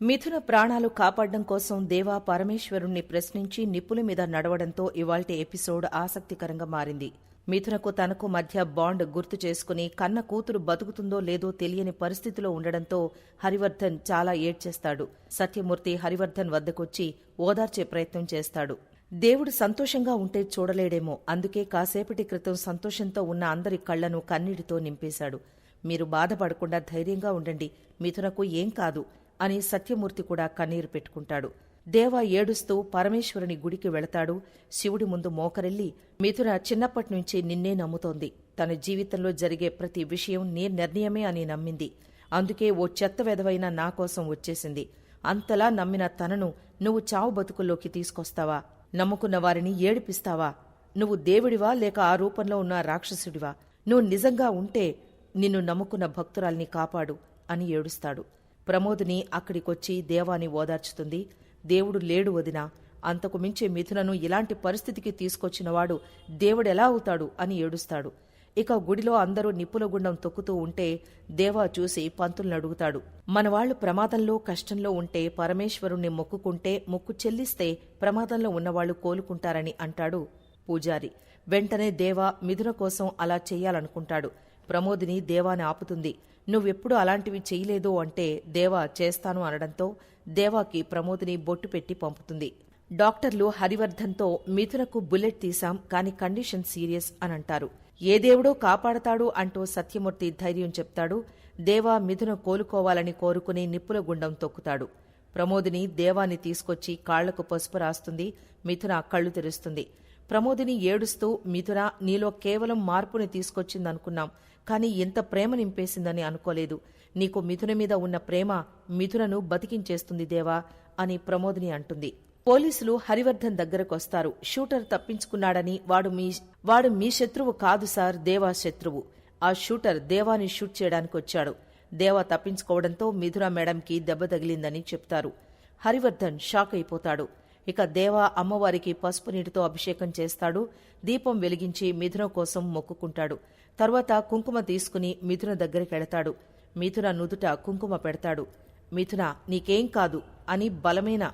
మిథున ప్రాణాలు కాపాడడం కోసం దేవా పరమేశ్వరుణ్ణి ప్రశ్నించి నిప్పుల మీద నడవడంతో ఇవాల్టి ఎపిసోడ్ ఆసక్తికరంగా మారింది. మిథునకు తనకు మధ్య బాండ్ గుర్తు చేసుకుని కన్న కూతురు బతుకుతుందో లేదో తెలియని పరిస్థితిలో ఉండడంతో హరివర్ధన్ చాలా ఏడ్చేస్తాడు. సత్యమూర్తి హరివర్ధన్ వద్దకొచ్చి ఓదార్చే ప్రయత్నం చేస్తాడు. దేవుడు సంతోషంగా ఉంటే చూడలేడేమో అందుకే కాసేపటి క్రితం సంతోషంతో ఉన్న అందరి కళ్ళను కన్నీటితో నింపేశాడు. మీరు బాధపడకుండా ధైర్యంగా ఉండండి. మిథునకు ఏం కాదు. అని సత్యమూర్తి కూడా కన్నీరు పెట్టుకుంటాడు. దేవ ఏడుస్తూ పరమేశ్వరుని గుడికి వెళతాడు. శివుడి ముందు మోకరెల్లి మిథున చిన్నప్పటి నుంచి నిన్నే నమ్ముతోంది. తన జీవితంలో జరిగే ప్రతి విషయం నీ నిర్ణయమే అని నమ్మింది. అందుకే ఓ చెత్త వెధవైన నా కోసం వచ్చేసింది. అంతలా నమ్మిన తనను నువ్వు చావు బతుకుల్లోకి తీసుకొస్తావా? నమ్ముకున్న వారిని ఏడిపిస్తావా? నువ్వు దేవుడివా లేక ఆ రూపంలో ఉన్న రాక్షసుడివా? నువ్వు నిజంగా ఉంటే నిన్ను నమ్ముకున్న భక్తురాల్ని కాపాడు అని ఏడుస్తాడు. ప్రమోదిని అక్కడికొచ్చి దేవాని ఓదార్చుతుంది. దేవుడు లేడు వదినా. అంతకు మించి మిథునను ఇలాంటి పరిస్థితికి తీసుకొచ్చినవాడు దేవుడెలా అవుతాడు అని ఏడుస్తాడు. ఇక గుడిలో అందరూ నిప్పుల గుండం తొక్కుతూ ఉంటే దేవా చూసి పంతుల్ని అడుగుతాడు. మనవాళ్ళు ప్రమాదంలో కష్టంలో ఉంటే పరమేశ్వరుణ్ణి మొక్కుకుంటే మొక్కు చెల్లిస్తే ప్రమాదంలో ఉన్నవాళ్ళు కోలుకుంటారని అంటాడు పూజారి. వెంటనే దేవా మిథున కోసం అలా చెయ్యాలనుకుంటాడు ప్రమోదిని దేవాని ఆపుతుంది. నువ్వెప్పుడు అలాంటివి చేయలేదు అంటే దేవా చేస్తాను అనడంతో దేవాకి ప్రమోదిని బొట్టు పెట్టి పంపుతుంది. డాక్టర్లు హరివర్ధన్తో మిథునకు బుల్లెట్ తీశాం కాని కండిషన్ సీరియస్ అని అంటారు ఏ దేవుడో కాపాడతాడు అంటూ సత్యమూర్తి ధైర్యం చెప్తాడు. దేవా మిథున కోలుకోవాలని కోరుకుని నిప్పుల గుండం తొక్కుతాడు. ప్రమోదిని దేవాన్ని తీసుకొచ్చి కాళ్ళకు పసుపు రాస్తుంది. మిథున కళ్ళు తెరుస్తుంది. ప్రమోదిని ఏడుస్తూ మిథున నీలో కేవలం మార్పుని తీసుకొచ్చిందనుకున్నాం కానీ ఇంత ప్రేమ నింపేసిందని అనుకోలేదు. నీకు మిథున మీద ఉన్న ప్రేమ మిథునను బతికించేస్తుంది దేవా అని ప్రమోదిని అంటుంది. పోలీసులు హరివర్ధన్ దగ్గరకొస్తారు షూటర్ తప్పించుకున్నాడని వాడు మీ వాడు మీ శత్రువు కాదు సార్ దేవా శత్రువు. ఆ షూటర్ దేవాని షూట్ చేయడానికి వచ్చాడు. దేవా తప్పించుకోవడంతో మిథున మేడంకి దెబ్బ తగిలిందని చెప్తారు. హరివర్ధన్ షాక్ అయిపోతాడు. ఇక దేవా అమ్మవారికి పసుపు నీటితో అభిషేకం చేస్తాడు. దీపం వెలిగించి మిథున కోసం మొక్కుకుంటాడు. తర్వాత కుంకుమ తీసుకుని మిథున దగ్గరికెడతాడు మిథున నుదుట కుంకుమ పెడతాడు. మిథున నీకేం కాదు అని బలమైన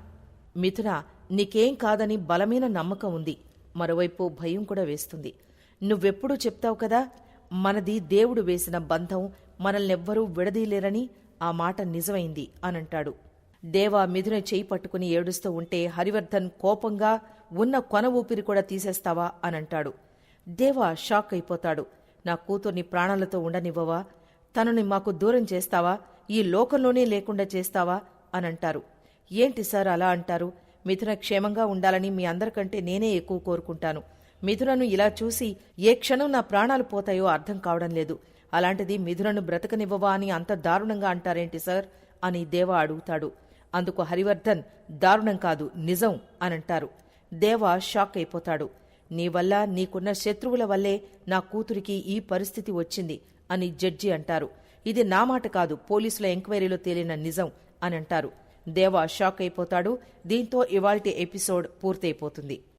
మిథున నీకేం కాదని బలమైన నమ్మకం ఉంది. మరోవైపు భయం కూడా వేస్తుంది. నువ్వెప్పుడూ చెప్తావు కదా మనది దేవుడు వేసిన బంధం మనల్నెవ్వరూ విడదీయలేరని ఆ మాట నిజమైంది అనంటాడు. దేవా మిథున చేయి పట్టుకుని ఏడుస్తూ ఉంటే హరివర్ధన్ కోపంగా ఉన్న కొన ఊపిరి కూడా తీసేస్తావా? అనంటాడు. దేవా షాక్ అయిపోతాడు. నా కూతుర్ని ప్రాణాలతో ఉండనివ్వవా? తనని మాకు దూరం చేస్తావా? ఈ లోకంలోనే లేకుండా చేస్తావా? అనంటారు. ఏంటి సార్ అలా అంటారు? మిథున క్షేమంగా ఉండాలని మీ అందరికంటే నేనే ఎక్కువ కోరుకుంటాను. మిథునను ఇలా చూసి ఏ క్షణం నా ప్రాణాలు పోతాయో అర్థం కావడం లేదు. అలాంటిది మిథునను బ్రతకనివ్వవా అని అంత దారుణంగా అంటారేంటి సార్? అని దేవా అడుగుతాడు. అందుకు హరివర్ధన్ దారుణం కాదు నిజం అనంటారు. దేవా షాక్ అయిపోతాడు నీ వల్ల నీకున్న శత్రువుల వల్లే నా కూతురికి ఈ పరిస్థితి వచ్చింది అని జడ్జి అంటారు. ఇది నా మాట కాదు పోలీసుల ఎంక్వైరీలో తేలిన నిజం అని అంటారు దేవా షాక్ అయిపోతాడు దీంతో ఇవాల్టి ఎపిసోడ్ పూర్తయిపోతుంది.